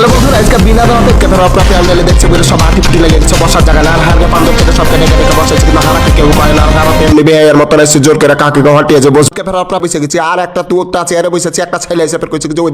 Hello বন্ধুরা, আজকে বিনা দাওয়াতে কেন আপনার প্যান্ডেলে দেখছে বলে সব আটি ফুটি লেগে গেছে। বসার জায়গা না আর হারকে পান্ডব থেকে সব কেটে কেটে বসেছে এমনি মতন এসে করে কাকে হাঁটিয়ে যে বসে ক্যামেরা আপনার বসে গেছি। আর একটা তুই চেয়ারে বসেছি একটা ছেলে এসে ফের কইছে যে ওই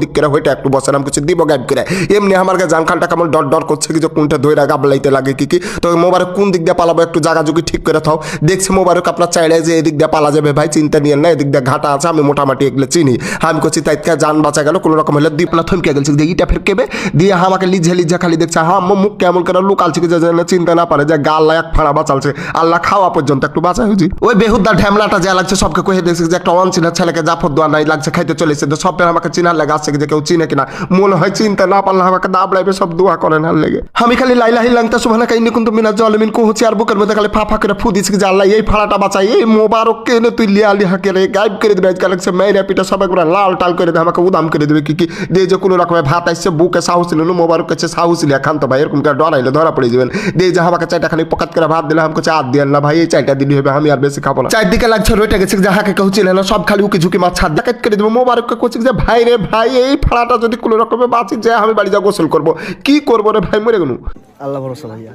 একটু বসে, নাম কিছু দিব গাইড করে। এমনি আমার জানখানটা কেমন ডর ডর করছে কি যে কোনটা ধরে গাবলাইতে লাগে কি কি। তো মোবারক কোন দিক দিয়ে পালাবো একটু জায়গা জুগি ঠিক করে থাও। দেখছি মোবারক আপনার চাইলে যে এদিক দিয়ে পালা যাবে ভাই, চিন্তা নিয়ে না, এদিক দিয়ে ঘাটা আছে, আমি মোটামুটি এগুলো চিনি। আমি করছি তাই যান বাঁচা গেল, কোনো রকম হলে দীপলা থমকে গেছে যে ফের কেবে? দিয়ে আমাকে লিঝে লিঝে খালি দেখছে হ্যাঁ মুখ কেমন করে লুকালছে কি যে চিন্তা না পারে, যে গাল এক ফাড়া বাঁচালছে। আল্লাহ খাওয়া পর্যন্ত একটু বাঁচা হয়েছি ওই বেহুদ্দা ঢ্যামলাটা যা লাগছে সবকে কহে দেখছি যে একটা অনচিনা ছেলেকে জাফর দোয়া নাই লাগছে, খাইতে চলেছে। তো সব আমাকে চিনার লেগে আসছে যে কেউ চিনে কিনা। মনে হয় চিনতে না পারলে আমাকে দাব লাইবে সব দোয়া করে না লেগে। আমি খালি লাইলাহি লাংতা সুবহানা কাইনি কিন্তু মিনা জলমিন কুহছি আর বুকের মধ্যে খালি ফাফা করে ফু দিছি যে আল্লাহ এই ফাড়াটা বাঁচাই, এই মোবারক কেনে তুই লিয়া লিহা করে গাইব করে দিবে আজকাল লাগছে, মেয়েরা পিঠা সব একবার লাল টাল করে দেবে আমাকে উদাম করে দেবে, কি কি? দিয়ে যে কোনো রকমের ভাত আসছে বুকে সাহস ছিল মোবারক কাছে সাহস লিয়া খান্ত ভাই, এরকম করে ডরাইলে ধরা পড়ে যাবেন। দিয়ে যে আমাকে চাইটা খালি পকাত করে ভাত দিলে, আমাকে চার দিয়ে না ভাই, এই চাইটা দিন হবে, আমি আর বেশি খাব না। চারদিকে লাগছে রইটা গেছে যে হাকে কেউ চিনে না সব খালি উকি ঝুঁকি মাছ ছাদ ডাকাত কেটে দেবো মোবারককে কোচিং যে ভাই রে ভাই এই ফাড়াটা যদি কোনো রকমে বাঁচি যে আমি বাড়ি যা গোসল করব। কি করব রে ভাই মরে গেলু আল্লাহ ভরসা ভাইয়া।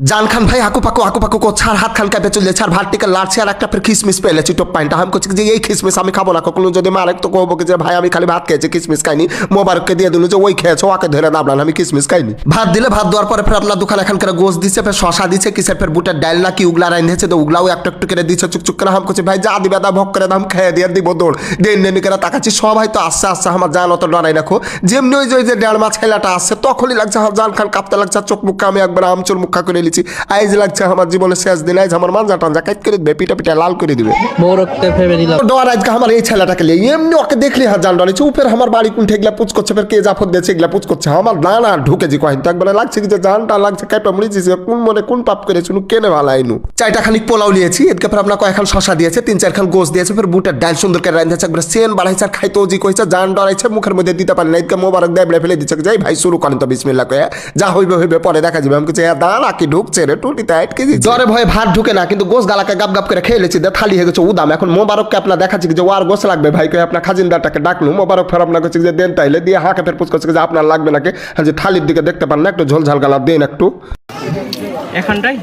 জান খান ভাই আকু পাকু আকু পাকু কো, ছাড়, হাত খান কাপে চলে ছাড় ভার্টিকা লাড়ছে আর একটা ফের খিসমিস পেলে চিটপ পাইনটা। আমি করছি যে, এই খিসমিস আমি খাব না, কখনো যদি মারেক তো কহবো যে, ভাই, আমি খালি ভাত খেয়েছি কিসমিস খাইনি, মোবারককে দিয়ে দিল যে, ওই খেয়েছো, ওকে ধরে দাবলান আমি কিসমিস খাইনি। ভাত দিলে ভাত দেওয়ার পরে ফের আপনার দোকান এখানকার গোস দিছে, ফের শশা দিছে, কিসের ফের বুটের ডাল না, কি উগলা রাইন্ধেছে তো উগলাও একটু একটু করে দিচ্ছে চুকচুক করে। হাম করছে ভাই, যা দিবে দা ভক করে দাম খেয়ে দিয়ে দিব দৌড়। দেন নেনি করে তাকাচ্ছি, সবাই তো আসছে আসছে আমার জান অত ডরাই রাখো। যেমনি ওই যে দেড় মাছ খেলাটা আসছে তখনই লাগছে আমার জান খান কাঁপতে লাগছে, চোখ মুখে আমি একবার আমচুর মুখা করে নিয়েছি আইজ লাগছে আমার জীবনে শেষ দিন আইজ আমার মাঞ্জা টাঞ্জা কাইট করে দিবে পিটা পিটা লাল করে দিবে। মোরকতে ভেবে নিলাম। ডর আজকে আমার এই ছেলেটাকে নিয়ে এমনি ওকে দেখলি হাত জান ডরেছে উপের আমার বাড়ি কোন ঠেকলা পুচ করছে ফের কে জাফর দিয়েছে এগুলা পুচ করছে। আমার দানা ঢুকেছি কহিন তো একবার লাগছে কি যে জানটা লাগছে কাইপা মরিছি যে কোন মনে কোন পাপ করেছিল কেনে ভালো আইনু চারটা খানিক পোলাও নিয়েছি এদিকে ফের আপনার কয়েকখান শশা দিয়েছে তিন চারখান গোস দিয়েছে ফের বুটের ডাল সুন্দর করে রান্ধেছে একবার সেন বাড়াইছে আর খাইতেও জি কইছে জান ডরাইছে মুখের মধ্যে দিতে পারে না এদিকে মোবারক দেবলে ফেলে দিচ্ছে যাই ভাই শুরু করেন তো বিসমিল্লা কয়ে যা হইবে হইবে পরে দেখা যাবে আমি কিছু দাঁড়া কি ঢুকছে রে টুটিতে আটকে দিচ্ছে জ্বরে ভয়ে ভাত ঢুকে না, কিন্তু গোস গালাকে গাপ গাপ করে খেয়ে লেছি থালি হয়ে গেছে উদাম। এখন মোবারককে আপনার দেখাচ্ছি যে ওয়ার গোস লাগবে ভাই কয়ে আপনার খাজিনদারটাকে ডাকলু মোবারক ফের আপনার কাছে যে দেন তাইলে, দিয়ে হাঁকে ফের পুচ করছে যে আপনার লাগবে নাকি? আর যে থালির দিকে দেখতে পান না, একটু ঝোলঝাল গালা দেন একটু। এখানটাই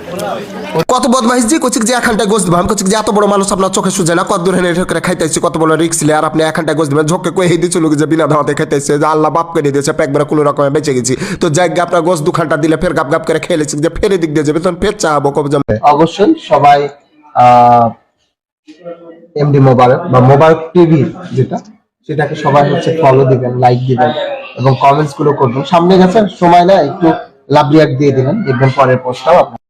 কত বদমাইশ জি? কচিক যে এখানটায় গোস দিবাম কচিক যে এত বড় মানুষ আপনার চোখে সুজে না। কত দূর হেনে করে খাইতেছি কত বড় রিক্স লে। আর আপনি এখানটায় গোস দিবেন। ঝোঁকে কয়ে দিয়েছিল যে বিনা ধাওয়াতে খাইতেছে। যে আল্লাহ বাপ করে দিয়েছে একবারে কোনো রকমে বেঁচে গেছি। তো যাই গিয়ে আপনার গোস দুখানটা দিলে ফের গাপ গাপ করে খেলেছি। যে ফেরে দিক দিয়ে যাবে তখন ফের চাহাবো কবে যাবে? অবশ্যই সবাই এমডি মোবারক বা মোবারক টিভি যেটা সেটাকে সবাই হচ্ছে ফলো দিবেন লাইক দিবেন এবং কমেন্টসগুলো করবেন। সামনে গেছে সময় না একটু লাভ রিয়াক্ট দিয়ে দিবেন দেখবেন পরের পোস্টটাও আপনার